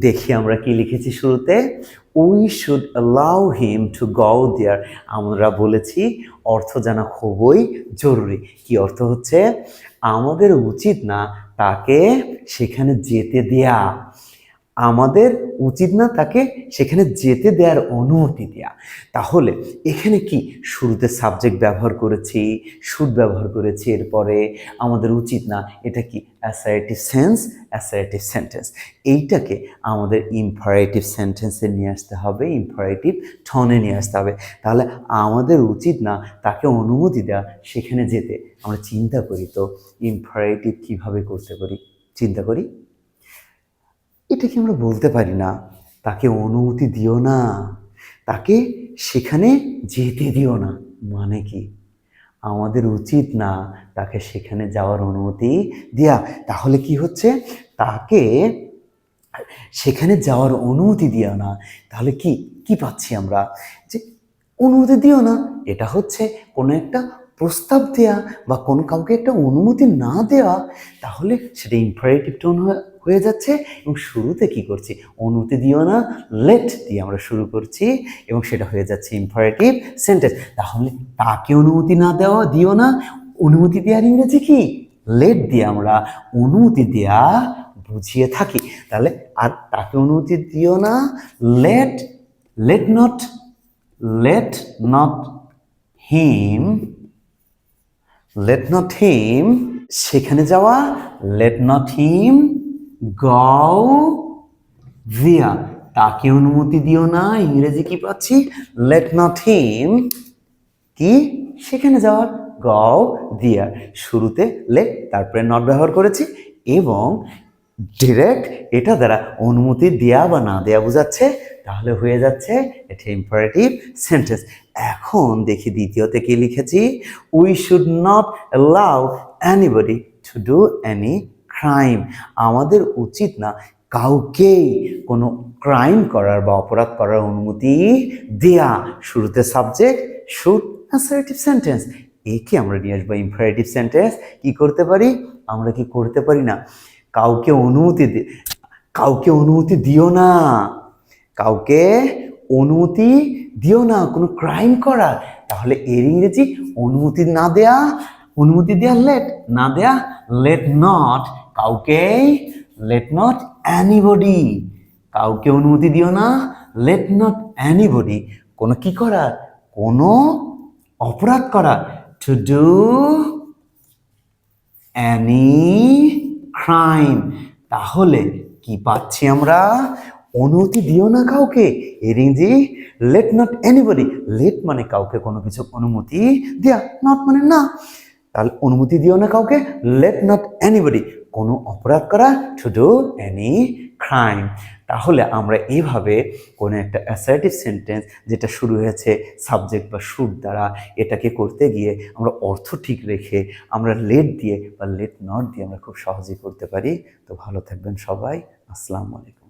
দেখি আমরা কি লিখেছি শুরুতে? We should allow him to go there আমরা বলেছি, অর্থ জানা খুবই জরুরি। কি অর্থ হচ্ছে? আমাদের উচিত না তাকে সেখানে যেতে দেয়া। আমাদের উচিত না তাকে সেখানে যেতে দেওয়ার অনুমতি দেয়া। তাহলে এখানে কি শুরুতে সাবজেক্ট ব্যবহার করেছি শুড ব্যবহার করেছি, এরপরে আমাদের উচিত না, এটা কি অ্যাসারেটিভ সেন্স অ্যাসারেটিভ সেন্টেন্স এইটাকে আমাদের ইম্পারেটিভ সেন্টেন্সে নিয়ে আসতে হবে ইম্পারেটিভ টনে নিয়ে আসতে হবে। তাহলে আমাদের উচিত না তাকে অনুমতি দেওয়া সেখানে যেতে। আমরা চিন্তা করি তো ইম্পারেটিভ কীভাবে করতে পারি? চিন্তা করি? এটা কি আমরা বলতে পারি না? তাকে অনুমতি দিও না। তাকে সেখানে যেতে দিও না। মানে কি? আমাদের উচিত না তাকে সেখানে যাওয়ার অনুমতি দেয়া। তাহলে কি হচ্ছে? তাকে সেখানে যাওয়ার অনুমতি দিও না। তাহলে কি কি পাচ্ছি আমরা? যে অনুমতি দিও না। এটা হচ্ছে কোনো একটা প্রস্তাব দেয়া বা কোনো কাউকে একটা অনুমতি না দেওয়া তাহলে সেটা ইম্পারেটিভ টোন হয়ে যাচ্ছে এবং শুরুতে কি করছি? অনুমতি দিও না লেট দিয়ে আমরা শুরু করছি এবং সেটা হয়ে যাচ্ছে ইম্পারেটিভ সেন্টেন্স তাহলে তাকে অনুমতি না দেওয়া, দিও না, অনুমতি দেওয়ার ইংরেজি কি? লেট দিয়ে আমরা অনুমতি দেয়া বুঝিয়ে থাকি। তাহলে আর তাকে অনুমতি দিও না let let not let not him let not him সেখানে যাওয়া লেট নট হিম গও দিয়া তাকে অনুমতি দিও না, ইংরেজি কি পাচ্ছি? লেট নট হিম কি? সেখানে যাওয়ার গও দিয়া শুরুতে লেট তারপরে নট ব্যবহার করেছি, এবং ডিরেক্ট এটা দ্বারা অনুমতি দেয়া বা না দেয়া বোঝাচ্ছে তাহলে হয়ে যাচ্ছে এটা ইম্পারেটিভ সেন্টেন্স এখন দেখি দ্বিতীয়তে কি লিখেছি? We should not allow anybody to do any crime আমাদের উচিত না কাউকেই কোনো ক্রাইম করার বা অপরাধ করার অনুমতি দেয়া। শুরুতে সাবজেক্ট শুড অ্যাসারেটিভ সেন্টেন্স একে আমরা নিয়ে আসব ইম্পারেটিভ সেন্টেন্স কি করতে পারি? আমরা কি করতে পারি না? কাউকে অনুমতি দি কাউকে অনুমতি দিও না। কাউকে অনুমতি দিও না, কোনো ক্রাইম করার তাহলে এর ইংরেজি অনুমতি না দেয়া, অনুমতি দেয়া লেট না দেয়া লেট নট কাউকে লেট নট অ্যানিবডি কাউকে অনুমতি দিও না লেট নট অ্যানিবডি কোনো কি করার কোনো অপরাধ করা টু ডু অ্যানি ক্রাইম তাহলে কি পাচ্ছি আমরা? অনুমতি দিও না কাউকে। এর ইংরেজি লেট নট এনিবডি লেট মানে কাউকে কোনো কিছু অনুমতি দেয়া নট মানে না। তাহলে অনুমতি দিও না কাউকে লেট নট এনিবডি কোনো অপরাধ করা টু ডু এনি ক্রাইম তাহলে আমরা এইভাবে কোনো একটা অ্যাসার্টিভ সেন্টেন্স যেটা শুরু হয়েছে সাবজেক্ট বা সুর দ্বারা, এটাকে করতে গিয়ে আমরা অর্থ ঠিক রেখে, আমরা লেট দিয়ে বা লেট নট দিয়ে আমরা খুব সহজেই করতে পারি। তো ভালো থাকবেন সবাই। আসসালামু আলাইকুম।